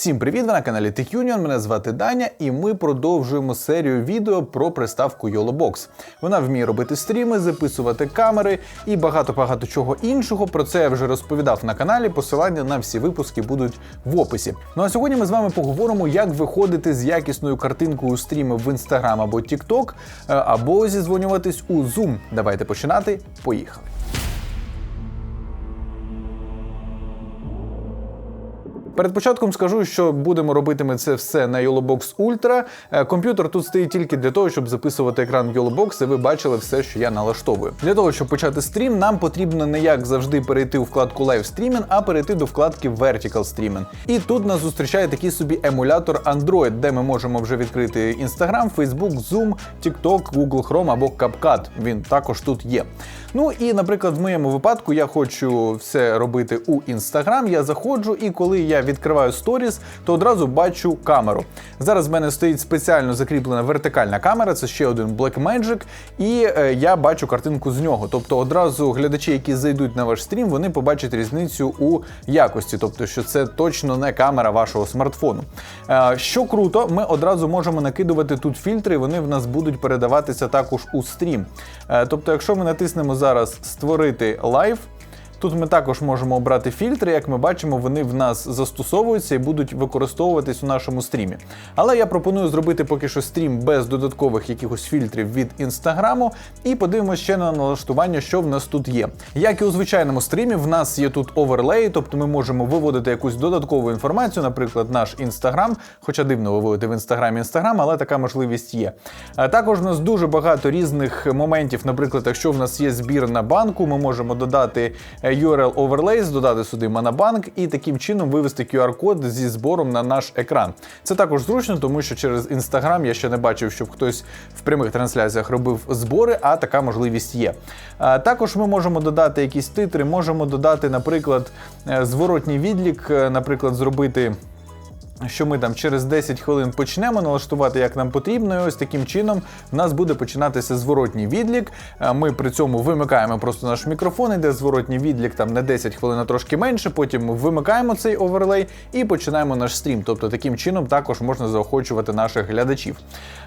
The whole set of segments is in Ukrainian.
Всім привіт! Ви на каналі TechUnion, Мене звати Даня, і ми продовжуємо серію відео про приставку YOLOBOX. Вона вміє робити стріми, записувати камери і багато-багато чого іншого. Про це я вже розповідав на каналі. Посилання на всі випуски будуть в описі. Ну а сьогодні ми з вами поговоримо, як виходити з якісною картинкою стрімів в Instagram або TikTok, е, або зізвонюватись у Zoom. Давайте починати. Поїхали. Перед початком скажу, що будемо робити ми це все на YOLOBOX Ultra. Е, Комп'ютер тут стоїть тільки для того, щоб записувати екран YOLOBOX, і ви бачили все, що я налаштовую. Для того, щоб почати стрім, нам потрібно не як завжди перейти у вкладку Live Streaming, а перейти до вкладки Vertical Streaming. І тут нас зустрічає такий собі емулятор Android, де ми можемо вже відкрити Instagram, Facebook, Zoom, TikTok, Google Chrome або CapCut. Він також тут є. Ну і, наприклад, в моєму випадку я хочу все робити у Instagram. Я заходжу, і коли я відкриваю сторіс, то одразу бачу камеру. Зараз в мене стоїть спеціально закріплена вертикальна камера, це ще один Blackmagic, і е, я бачу картинку з нього. Тобто одразу глядачі, які зайдуть на ваш стрім, вони побачать різницю у якості, тобто, що це точно не камера вашого смартфону. Е, що круто, ми одразу можемо накидувати тут фільтри, і вони в нас будуть передаватися також у стрім. Е, тобто, якщо ми натиснемо зараз створити лайв. Тут ми також можемо обрати фільтри, як ми бачимо, вони в нас застосовуються і будуть використовуватись у нашому стрімі. Але я пропоную зробити поки що стрім без додаткових якихось фільтрів від інстаграму, і подивимося ще на налаштування, що в нас тут є. Як і у звичайному стрімі, в нас є тут оверлей, тобто ми можемо виводити якусь додаткову інформацію, наприклад, наш інстаграм, хоча дивно виводити в інстаграмі інстаграм, але така можливість є. А також в нас дуже багато різних моментів. Наприклад, якщо в нас є збір на банку, ми можемо додати. URL Overlays, додати сюди Monobank і таким чином вивести QR-код зі збором на наш екран. Це також зручно, тому що через Instagram я ще не бачив, щоб хтось в прямих трансляціях робив збори, а така можливість є. Також ми можемо додати якісь титри, можемо додати, наприклад, е, зворотній відлік, е, наприклад, зробити що ми там через 10 хвилин почнемо налаштувати, як нам потрібно, і ось таким чином в нас буде починатися зворотній відлік. Е, Ми при цьому вимикаємо просто наш мікрофон, іде зворотній відлік там на 10 хвилин, а трошки менше. Потім ми вимикаємо цей оверлей і починаємо наш стрім. Тобто таким чином також можна заохочувати наших глядачів.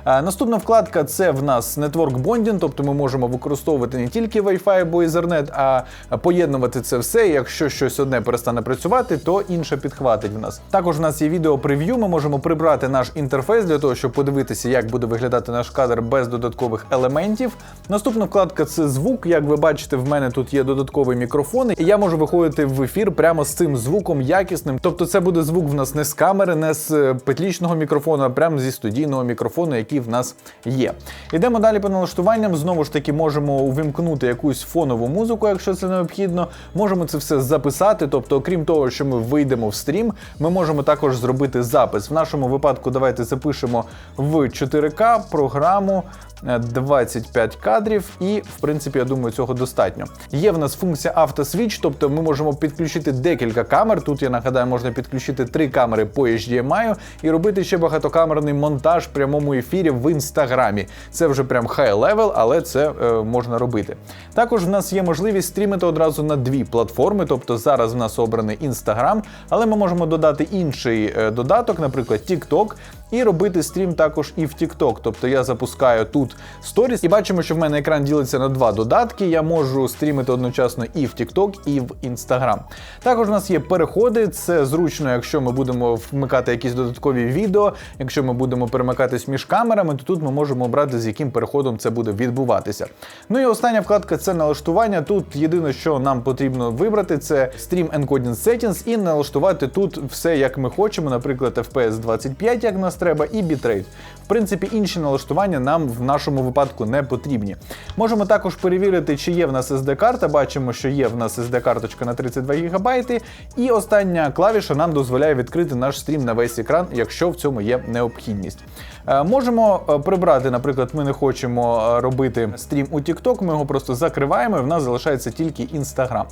Е, Наступна вкладка це в нас Network Bonding, тобто ми можемо використовувати не тільки Wi-Fi або Ethernet, а поєднувати це все. Якщо щось одне перестане працювати, то інше підхватить в нас. Також в нас є відео прев'ю, ми можемо прибрати наш інтерфейс для того, щоб подивитися, як буде виглядати наш кадр без додаткових елементів. Наступна вкладка це звук. Як ви бачите, в мене тут є додатковий мікрофон, і я можу виходити в ефір прямо з цим звуком якісним. Тобто, це буде звук в нас не з камери, не з е, петлічного мікрофону, а прямо зі студійного мікрофону, який в нас є. Йдемо далі по налаштуванням. Знову ж таки, можемо увімкнути якусь фонову музику, якщо це необхідно. Можемо це все записати. Тобто, окрім того, що ми вийдемо в стрім, ми можемо також зробити запис. В нашому випадку давайте запишемо в 4К програму. 25 кадрів, і в принципі, я думаю, цього достатньо. Є в нас функція автосвіч, тобто ми можемо підключити декілька камер. Тут я нагадаю, можна підключити три камери по HDMI і робити ще багатокамерний монтаж в прямому ефірі в інстаграмі. Це вже прям хай левел, але це е, можна робити. Також в нас є можливість стрімити одразу на дві платформи, тобто зараз в нас обраний Instagram, але ми можемо додати інший е, додаток, наприклад, TikTok, і робити стрім також і в TikTok. Тобто я запускаю тут сторіс і бачимо, що в мене екран ділиться на два додатки. Я можу стрімити одночасно і в TikTok, і в Instagram. Також у нас є переходи. Це зручно, якщо ми будемо вмикати якісь додаткові відео. Якщо ми будемо перемикатись між камерами, то тут ми можемо обрати, з яким переходом це буде відбуватися. Ну і остання вкладка це налаштування. Тут єдине, що нам потрібно вибрати, це Stream Encoding Settings і налаштувати тут все, як ми хочемо, наприклад, FPS 25, як нас треба, і бітрейт. В принципі, інші налаштування нам в нашому випадку не потрібні. Можемо також перевірити, чи є в нас SD-карта. Бачимо, що є в нас SD-карточка на 32 ГБ. І остання клавіша нам дозволяє відкрити наш стрім на весь екран, якщо в цьому є необхідність. Е, можемо е, прибрати, наприклад, ми не хочемо е, робити стрім у TikTok, ми його просто закриваємо, і в нас залишається тільки Instagram.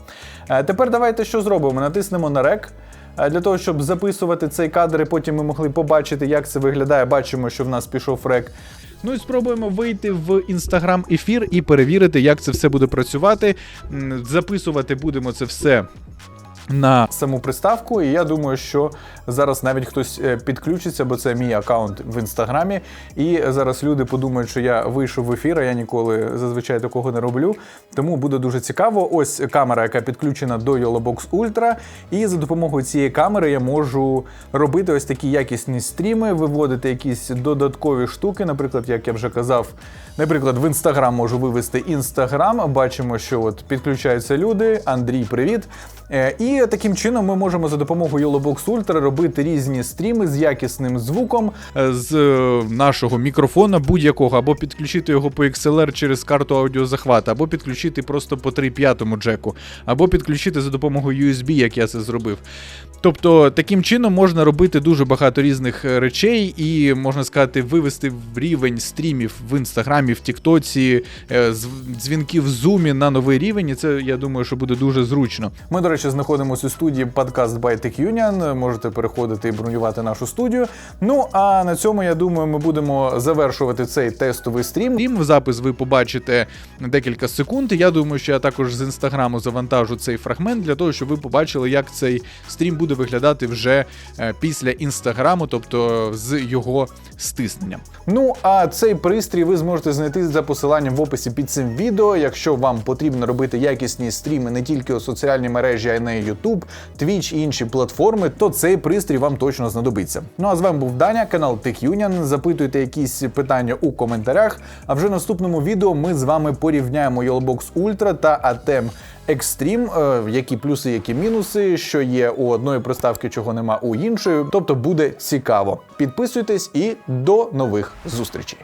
Тепер давайте що зробимо? Натиснемо на рек. Для того, щоб записувати цей кадр, і потім ми могли побачити, як це виглядає. Бачимо, що в нас пішов рек. Ну і спробуємо вийти в інстаграм ефір і перевірити, як це все буде працювати. Записувати будемо це все на саму приставку, і я думаю, що зараз навіть хтось е, підключиться, бо це мій аккаунт в інстаграмі. І зараз люди подумають, що я вийшов в ефір, а я ніколи зазвичай такого не роблю. Тому буде дуже цікаво. Ось камера, яка підключена до YoloBox Ultra. І за допомогою цієї камери я можу робити ось такі якісні стріми, виводити якісь додаткові штуки. Наприклад, як я вже казав, наприклад, в інстаграм можу вивести інстаграм. Бачимо, що от підключаються люди. Андрій, привіт. Е, І таким чином ми можемо за допомогою YoloBox Ultra робити різні стріми з якісним звуком е, з е, нашого мікрофона будь-якого, або підключити його по XLR через карту аудіозахвату, або підключити просто по 3.5 джеку, або підключити за допомогою USB, як я це зробив. Тобто таким чином можна робити дуже багато різних е, речей, і можна сказати, вивести в рівень стрімів в інстаграмі, в Тіктоці, дзвінків в зумі на новий рівень. І це я думаю, що буде дуже зручно. Ми, до речі, знаходимося у студії подкаст by Tech Union. Можете переходити і бронювати нашу студію. Ну а на цьому я думаю, ми будемо завершувати цей тестовий стрім. Стрім запис ви побачите декілька секунд. Я думаю, що я також з інстаграму завантажу цей фрагмент для того, щоб ви побачили, як цей стрім буде виглядати вже е, після інстаграму, тобто з його стисненням. Ну а цей пристрій ви зможете знайти за посиланням в описі під цим відео. Якщо вам потрібно робити якісні стріми не тільки у соціальній мережі, а й на YouTube, Twitch і інші платформи, то цей пристрій вам точно знадобиться. Ну а з вами був Даня, канал TechUnion. Запитуйте якісь питання у коментарях. А вже в наступному відео ми з вами порівняємо YoloBox Ultra та ATEM Extreme, е, які плюси, які мінуси, що є у одної приставки, чого нема у іншої. Тобто буде цікаво. Підписуйтесь і до нових зустрічей.